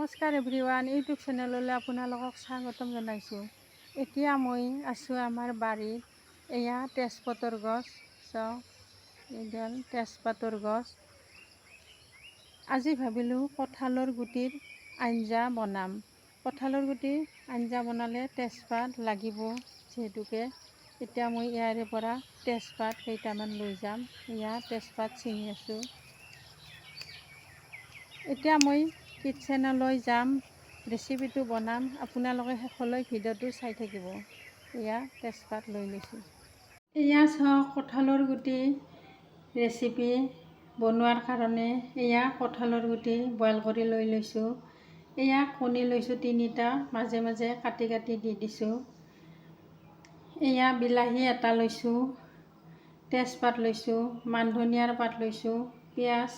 নমস্কাৰ everyone YouTube চেনেললৈ আপোনালোকক স্বাগতম জনাইছোঁ। এতিয়া মই আছোঁ আমাৰ বাৰীত এয়া তেজপাতৰ গছ চাওক এইডাল তেজপাতৰ গছ। আজি ভাবিলোঁ কঁঠালৰ গুটিৰ আঞ্জা বনাম। কঁঠালৰ গুটিৰ আঞ্জা বনালে তেজপাত লাগিব যিহেতুকে এতিয়া মই ইয়াৰে পৰা তেজপাত কেইটামান লৈ যাম। এয়া তেজপাত ছিঙি আছোঁ। এতিয়া মই কিটচেনলৈ যাম ৰেচিপিটো বনাম, আপোনালোকে শেষলৈ ভিডিঅ'টো চাই থাকিব। এয়া তেজপাত লৈ লৈছোঁ। এয়া চাওক কঁঠালৰ গুটি ৰেচিপি বনোৱাৰ কাৰণে। এয়া কঁঠালৰ গুটি বইল কৰি লৈ লৈছোঁ। এয়া কণী লৈছোঁ তিনিটা, মাজে মাজে কাটি কাটি দি দিছোঁ। এয়া বিলাহী এটা লৈছোঁ, তেজপাত লৈছোঁ মান ধনিয়াৰ পাত লৈছোঁ, পিঁয়াজ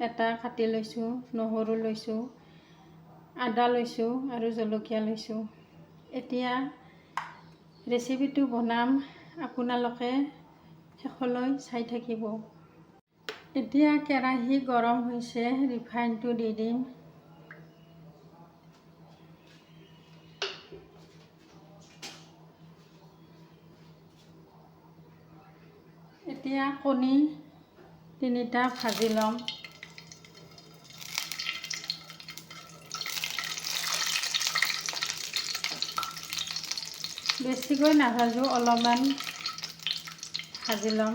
এটা কাটি লৈছোঁ নহৰু লৈছোঁ আদা লৈছোঁ আৰু জলকীয়া লৈছোঁ। এতিয়া ৰেচিপিটো বনাম আপোনালোকে শেষলৈ চাই থাকিব। এতিয়া কেৰাহী গৰম হৈছে ৰিফাইনটো দি দিম। এতিয়া কণী তিনিটা ভাজি ল'ম। বেছিকৈ নাভাজোঁ অলপমান ভাজি ল'ম।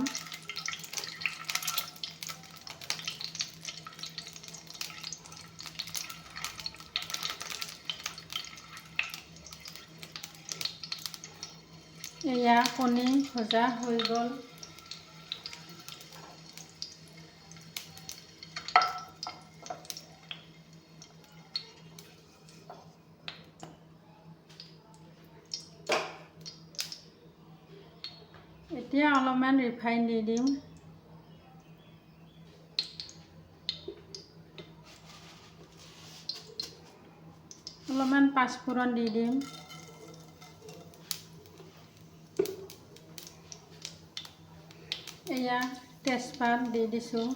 এয়া কণী ভজা হৈ গ'ল। এতিয়া অলপমান ৰিফাইন দি দিম অলপমান পাঁচফোৰণ দি দিম এয়া তেজপাত দি দিছোঁ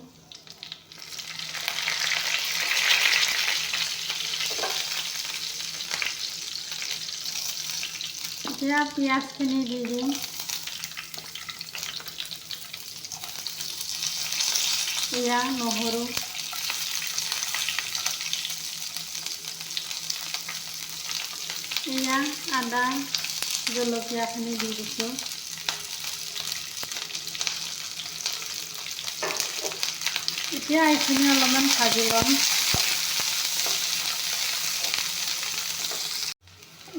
এতিয়া পিঁয়াজখিনি দি দিম এয়া নহৰু। এয়া আদা, জলকীয়াখিনি দি দিছোঁ। এতিয়া এইখিনি অলপমান ভাজি ল'ম।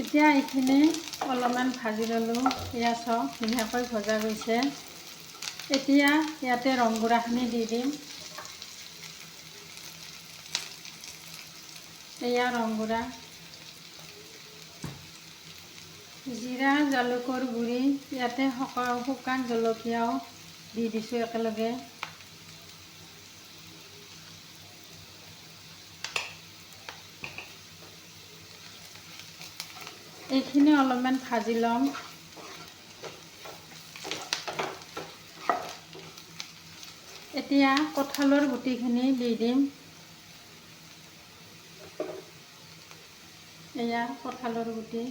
এতিয়া এইখিনি অলপমান ভাজি ল'লোঁ। এয়া চাওক ধুনীয়াকৈ ভজা গৈছে। এতিয়া ইয়াতে ৰংগুড়াখিনি দি দিম। এয়া ৰংগুড়া জিৰা জালুকৰ গুড়ি ইয়াতে শুকান জলকীয়াও দি দিছোঁ একেলগে। এইখিনি অলপমান ভাজি ল'ম। এতিয়া কঁঠালৰ গুটিখিনি দি দিম। এয়া কঁঠালৰ গুটি।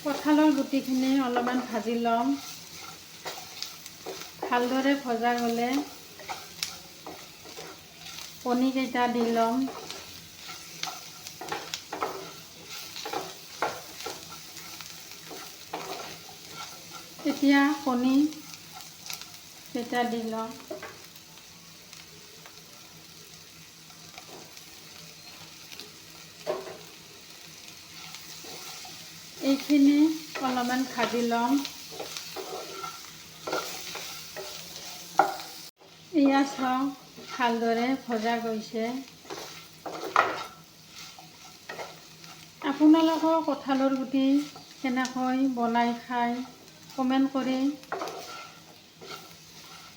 কঁঠালৰ গুটিখিনি অলপমান ভাজি ল'ম। ভালদৰে ভজা গ'লে কণীকেইটা দি ল'ম। এতিয়া কণী কেইটা দি লওঁ। এইখিনি অলপমান ভাজি ল'ম। এয়া চাওক ভালদৰে ভজা গৈছে। আপোনালোকৰ কঁঠালৰ গুটি কেনেকৈ বনাই খায়? কমেণ্ট কৰি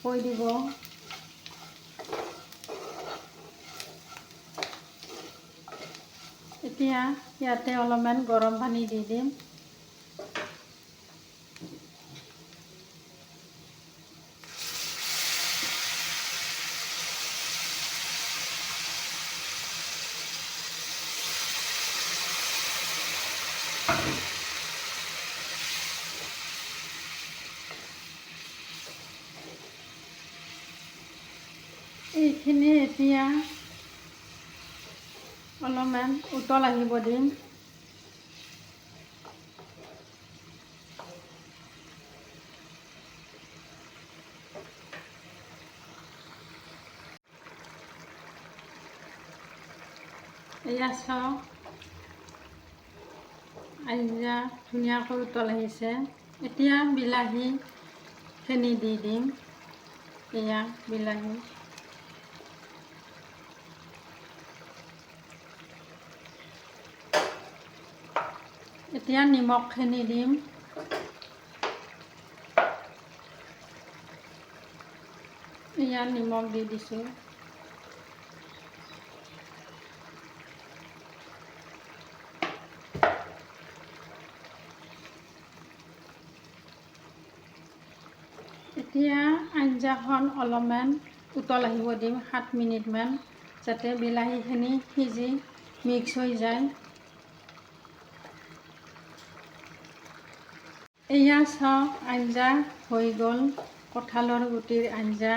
কৈ দিব? এতিয়া ইয়াতে অলপমান গৰম পানী দি দিম। এইখিনি এতিয়া অলপমান উতল আহিব দিম। এয়া চাওক। আঞ্জা ধুনীয়াকৈ উতল আহিছে। এতিয়া বিলাহীখিনি দি দিম। এয়া বিলাহী। এতিয়া নিমখখিনি দিম এয়া নিমখ দি দিছোঁ এতিয়া আঞ্জাখন অলপমান উতল আহিব দিম, সাত মিনিটমান, যাতে বিলাহীখিনি সিজি মিক্স হৈ যায়। এয়া চাওক আঞ্জা হৈ গ'ল কঁঠালৰ গুটিৰ আঞ্জা।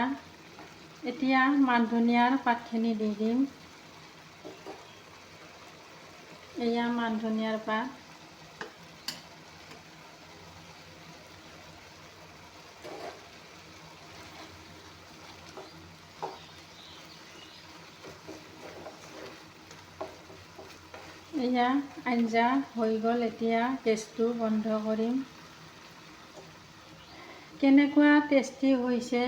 এতিয়া মান ধনিয়াৰ পাতখিনি দি দিম। এয়া মান ধনিয়াৰ পাত। এয়া আঞ্জা হৈ গ'ল এতিয়া গেছটো বন্ধ কৰিম। কেনেকুৱা টেষ্টি হৈছে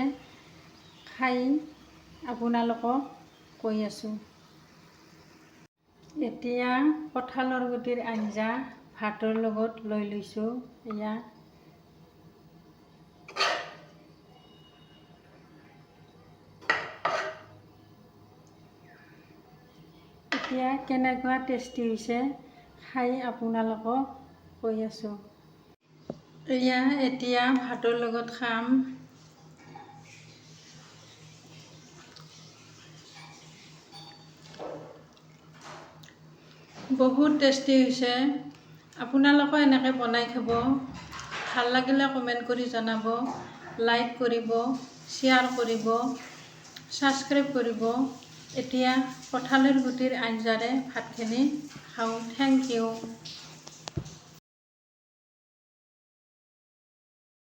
খাই আপোনালোকক কৈ আছোঁ। এতিয়া কঁঠালৰ গুটিৰ আঞ্জা ভাতৰ লগত লৈ লৈছোঁ। এয়া। এতিয়া কেনেকুৱা টেষ্টি হৈছে খাই আপোনালোকক কৈ আছোঁ। এয়া এতিয়া ভাতৰ লগত খাম। বহুত টেষ্টি হৈছে। আপোনালোকে এনেকৈ বনাই খাব। ভাল লাগিলে কমেণ্ট কৰি জনাব লাইক কৰিব শ্বেয়াৰ কৰিব ছাবস্ক্ৰাইব কৰিব। এতিয়া কঁঠালৰ গুটিৰ আঞ্জাৰে ভাতখিনি খাওঁ। Thank you